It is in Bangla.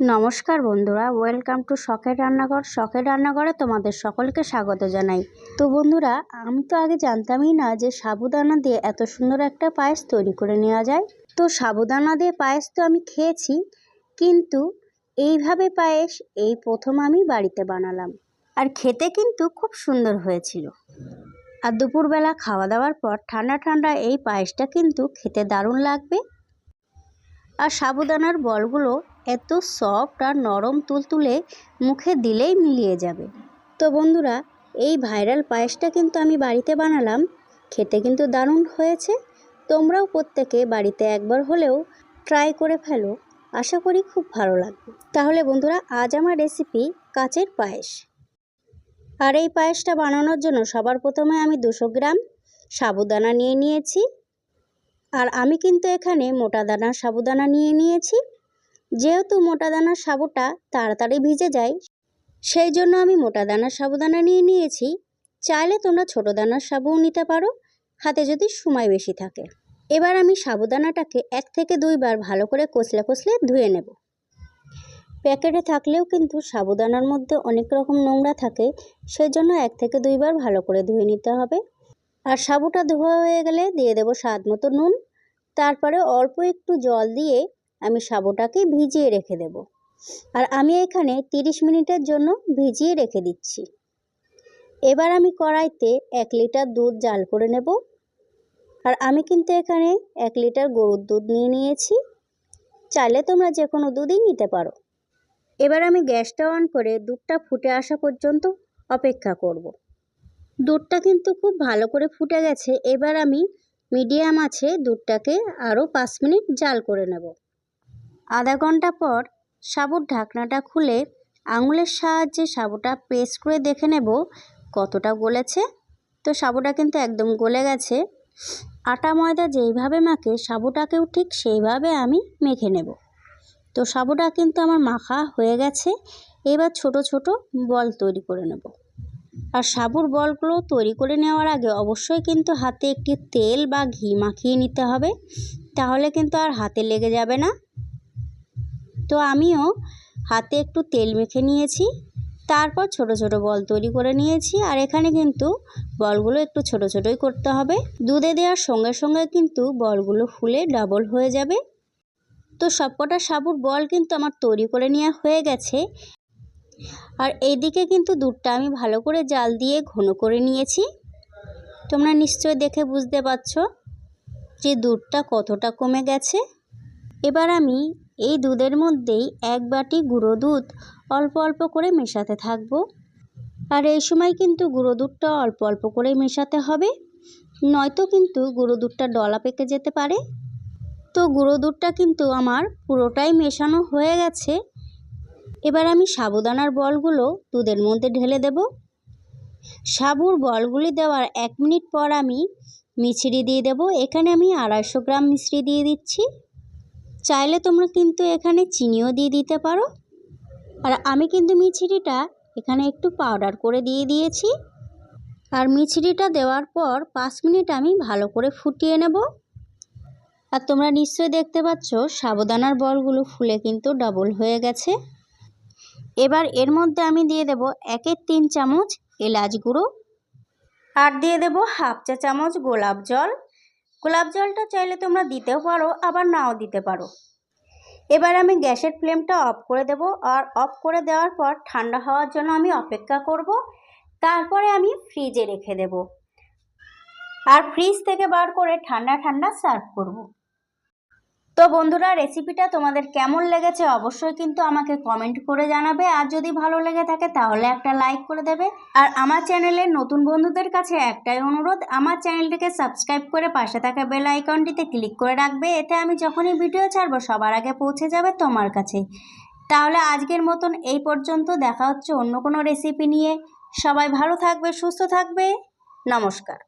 নমস্কার বন্ধুরা ওয়েলকাম টু শখের রান্নাঘর। শখের রান্নাঘরে তোমাদের সকলকে স্বাগত জানাই। তো বন্ধুরা, আমি তো আগে জানতামই না যে সাবুদানা দিয়ে এত সুন্দর একটা পায়েস তৈরি করে নেওয়া যায়। তো সাবুদানা দিয়ে পায়েস তো আমি খেয়েছি, কিন্তু এইভাবে পায়েস এই প্রথম আমি বাড়িতে বানালাম। আর খেতে কিন্তু খুব সুন্দর হয়েছিল। আর দুপুরবেলা খাওয়া দাওয়ার পর ঠান্ডা ঠান্ডা এই পায়েসটা কিন্তু খেতে দারুণ লাগবে। আর সাবুদানার বলগুলো এত সফট আর নরম তুলতুলে মুখে দিলেই মিলিয়ে যাবে। তো বন্ধুরা, এই ভাইরাল পায়েসটা কিন্তু আমি বাড়িতে বানালাম, খেতে কিন্তু দারুণ হয়েছে। তোমরাও প্রত্যেকে বাড়িতে একবার হলেও ট্রাই করে ফেলো, আশা করি খুব ভালো লাগবে। তাহলে বন্ধুরা, আজ আমার রেসিপি কাচের পায়েস। আর এই পায়েসটা বানানোর জন্য সবার প্রথমে আমি দুশো গ্রাম সাবুদানা নিয়ে নিয়েছি। আর আমি কিন্তু এখানে মোটা দানার সাবুদানা নিয়ে নিয়েছি। যেহেতু মোটা দানার সাবুটা তাড়াতাড়ি ভিজে যায়, সেই জন্য আমি মোটা দানার সাবুদানা নিয়ে নিয়েছি। চাইলে তোমরা ছোটো দানার সাবুও নিতে পারো, হাতে যদি সময় বেশি থাকে। এবার আমি সাবুদানাটাকে এক থেকে দুইবার ভালো করে কচলে কচলে ধুয়ে নেব। প্যাকেটে থাকলেও কিন্তু সাবুদানার মধ্যে অনেক রকম নোংরা থাকে, সেই জন্য এক থেকে দুইবার ভালো করে ধুয়ে নিতে হবে। আর সাবুটা ধোয়া হয়ে গেলে দিয়ে দেব স্বাদ মতো নুন। তারপরে অল্প একটু জল দিয়ে আমি সাবুটাকে ভিজিয়ে রেখে দেব। আর আমি এখানে 30 মিনিটের জন্য ভিজিয়ে রেখে দিচ্ছি। এবার আমি কড়াইতে এক লিটার দুধ জাল করে নেব। আর আমি কিন্তু এখানে এক লিটার গরুর দুধ নিয়ে নিয়েছি। চাইলে তোমরা যে কোনো দুধই নিতে পারো। এবার আমি গ্যাসটা অন করে দুধটা ফুটে আসা পর্যন্ত অপেক্ষা করব। দুধটা কিন্তু খুব ভালো করে ফুটে গেছে। এবার আমি মিডিয়াম আছে দুধটাকে আরও পাঁচ মিনিট জাল করে নেব। আধা ঘণ্টা পর সাবুর ঢাকনাটা খুলে আঙুলের সাহায্যে সাবুটা প্রেস করে দেখে নেব কতটা গলেছে। তো সাবুটা কিন্তু একদম গলে গেছে। আটা ময়দা যেইভাবে মাখে সাবুটাকেও ঠিক সেইভাবে আমি মেখে নেব। তো সাবুটা কিন্তু আমার মাখা হয়ে গেছে। এবার ছোট ছোট বল তৈরি করে নেব। আর সাবুর বলগুলো তৈরি করে নেওয়ার আগে অবশ্যই কিন্তু হাতে একটি তেল বা ঘি মাখিয়ে নিতে হবে। তাহলে কিন্তু আর হাতে লেগে যাবে না। তো আমিও হাতে একটু তেল মেখে নিয়েছি, তারপর ছোট ছোট বল তৈরি করে নিয়েছি, আর এখানে কিন্তু বলগুলো একটু ছোট ছোটই করতে হবে। দুধে দেওয়ার সঙ্গে সঙ্গে কিন্তু বলগুলো ফুলে ডাবল হয়ে যাবে। তো সবকটা সাবুর বল কিন্তু আমার তৈরি করে নেওয়া হয়ে গেছে। আর এইদিকে কিন্তু দুধটা আমি ভালো করে জাল দিয়ে ঘন করে নিয়েছি। তোমরা নিশ্চয় দেখে বুঝতে পারছ যে দুধটা কতটা কমে গেছে। এবার আমি এই দুধের মধ্যেই এক বাটি গুঁড়ো দুধ অল্প অল্প করে মেশাতে থাকব। আর এই সময় কিন্তু গুঁড়ো দুধটা অল্প অল্প করে মেশাতে হবে। নয়তো কিন্তু গুঁড়ো দুধটা ডলা পেকে যেতে পারে। তো গুঁড়ো দুধটা কিন্তু আমার পুরোটাই মেশানো হয়ে গেছে। এবার আমি সাবুদানার বলগুলো দুধের মধ্যে ঢেলে দেব। সাবুর বলগুলি দেওয়ার এক মিনিট পর আমি মিছরি দিয়ে দেব। এখানে আমি আড়াইশো গ্রাম মিশ্রি দিয়ে দিচ্ছি। চাইলে তোমরা কিন্তু এখানে চিনিও দিয়ে দিতে পারো। আর আমি কিন্তু মিছিরিটা এখানে একটু পাউডার করে দিয়ে দিয়েছি। আর মিছরিটা দেওয়ার পর পাঁচ মিনিট আমি ভালো করে ফুটিয়ে নেব। আর তোমরা নিশ্চয়ই দেখতে পাচ্ছ, সাবুদানার বলগুলো ফুলে কিন্তু ডাবল হয়ে গেছে। এবার এর মধ্যে আমি দিয়ে দেব একের তিন চামচ এলাচ গুঁড়ো। আর দিয়ে দেব হাফ চা চামচ গোলাপ জল। গোলাপ জলটা চাইলে তোমরা দিতেও পারো, আবার নাও দিতে পারো। এবার আমি গ্যাসের ফ্লেমটা অফ করে দেব আর অফ করে দেওয়ার পর ঠান্ডা হওয়ার জন্য আমি অপেক্ষা করব। তারপরে আমি ফ্রিজে রেখে দেব। আর ফ্রিজ থেকে বার করে ঠান্ডা ঠান্ডা সার্ভ করব। তো বন্ধুরা রেসিপিটা তোমাদের কেমন লেগেছে অবশ্যই কিন্তু আমাকে কমেন্ট করে জানাবে। আর যদি ভালো লেগে থাকে তাহলে একটা লাইক করে দেবে। আর আমার চ্যানেলের নতুন বন্ধুদের কাছে একটাই অনুরোধ, আমার চ্যানেলটিকে সাবস্ক্রাইব করে পাশে থাকা বেল আইকনটিতে ক্লিক করে রাখবে। এতে আমি যখনই ভিডিও ছাড়বো, সবার আগে পৌঁছে যাবে তোমার কাছে। তাহলে আজকের মতন এই পর্যন্ত, দেখা হচ্ছে অন্য কোনো রেসিপি নিয়ে। সবাই ভালো থাকবে, সুস্থ থাকবে। নমস্কার।